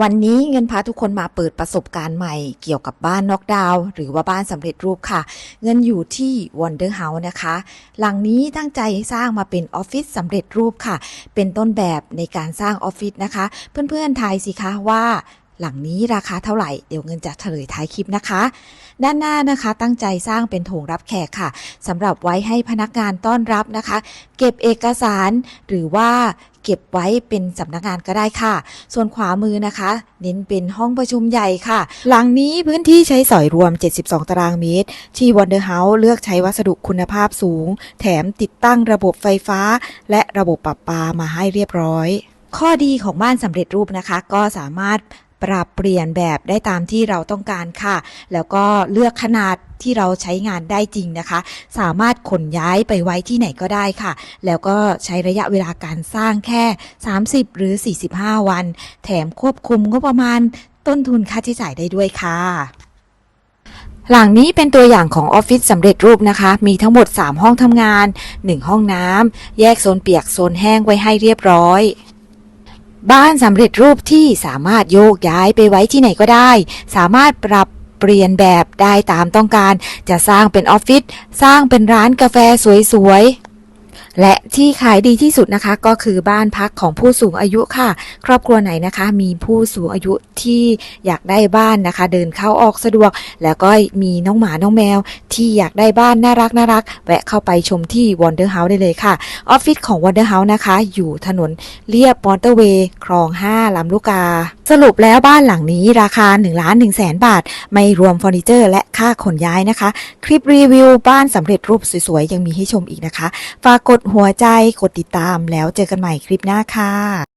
วันนี้เงินพาทุกคนมาเปิดประสบการณ์ใหม่เกี่ยวกับบ้านน็อกดาวน์หรือว่าบ้านสำเร็จรูปค่ะ เงินอยู่ที่วอนเดอร์เฮาส์นะคะ หลังนี้ตั้งใจสร้างมาเป็นออฟฟิศสำเร็จรูปค่ะ เป็นต้นแบบในการสร้างออฟฟิศนะคะ เพื่อนๆทายสิคะว่า หลังนี้ราคาเท่าไหร่ เดี๋ยวเงินจะเฉลยท้ายคลิปนะคะ ด้านหน้านะคะตั้งใจสร้างเป็นโถงรับแขกค่ะสำหรับไว้ให้พนักงานต้อนรับนะคะ เก็บเอกสารหรือว่าเก็บไว้เป็นสำนักงานก็ได้ค่ะ ส่วนขวามือนะคะ เน้นเป็นห้องประชุมใหญ่ค่ะ หลังนี้พื้นที่ใช้สอยรวม 72 ตารางเมตร ที่ Wonder House เลือกใช้วัสดุคุณภาพสูง แถมติดตั้งระบบไฟฟ้า และระบบปรับปามาให้เรียบร้อย ข้อดีของบ้านสำเร็จรูปนะคะ ก็สามารถ ปรับเปลี่ยนแบบได้ตามที่เราต้องการค่ะ แล้วก็เลือกขนาดที่เราใช้งานได้จริงนะคะ สามารถขนย้ายไปไว้ที่ไหนก็ได้ค่ะ แล้วก็ใช้ระยะเวลาการสร้างแค่ 30 หรือ 45 วัน แถมควบคุมงบประมาณต้นทุนค่าใช้จ่ายได้ด้วยค่ะหลังนี้เป็นตัวอย่างของออฟฟิศสำเร็จรูปนะคะ มีทั้งหมด 3 ห้องทำงาน 1 ห้องน้ำ แยกโซนเปียกโซนแห้งไว้ให้เรียบร้อย บ้านสำเร็จรูปที่สามารถโยกย้ายไปไว้ที่ไหนก็ได้ สามารถปรับเปลี่ยนแบบได้ตามต้องการ จะสร้างเป็นออฟฟิศ สร้างเป็นร้านกาแฟสวยๆ และที่ขายดีที่สุดนะคะก็คือบ้านพักของผู้สูงอายุค่ะ ครอบครัวไหนนะคะ มีผู้สูงอายุที่อยากได้บ้านนะคะ เดินเข้าออกสะดวก แล้วก็มีน้องหมาน้องแมว ที่อยากได้บ้านน่ารักน่ารักแวะเข้าไปชมที่ Wonder House ได้เลยค่ะออฟฟิศของ Wonder House นะคะ อยู่ถนนเลียบมอเตอร์เวย์คลอง 5 ลำลูกกา สรุปแล้วบ้านหลังนี้ราคา1ล้าน1แสนบาท ไม่รวมเฟอร์นิเจอร์ และค่าขนย้ายนะคะ คลิปรีวิวบ้านสำเร็จรูปสวยๆ ยังมีให้ชมอีกนะคะ ฝากกดหัวใจกดติดตามแล้วเจอกันใหม่คลิปหน้าค่ะ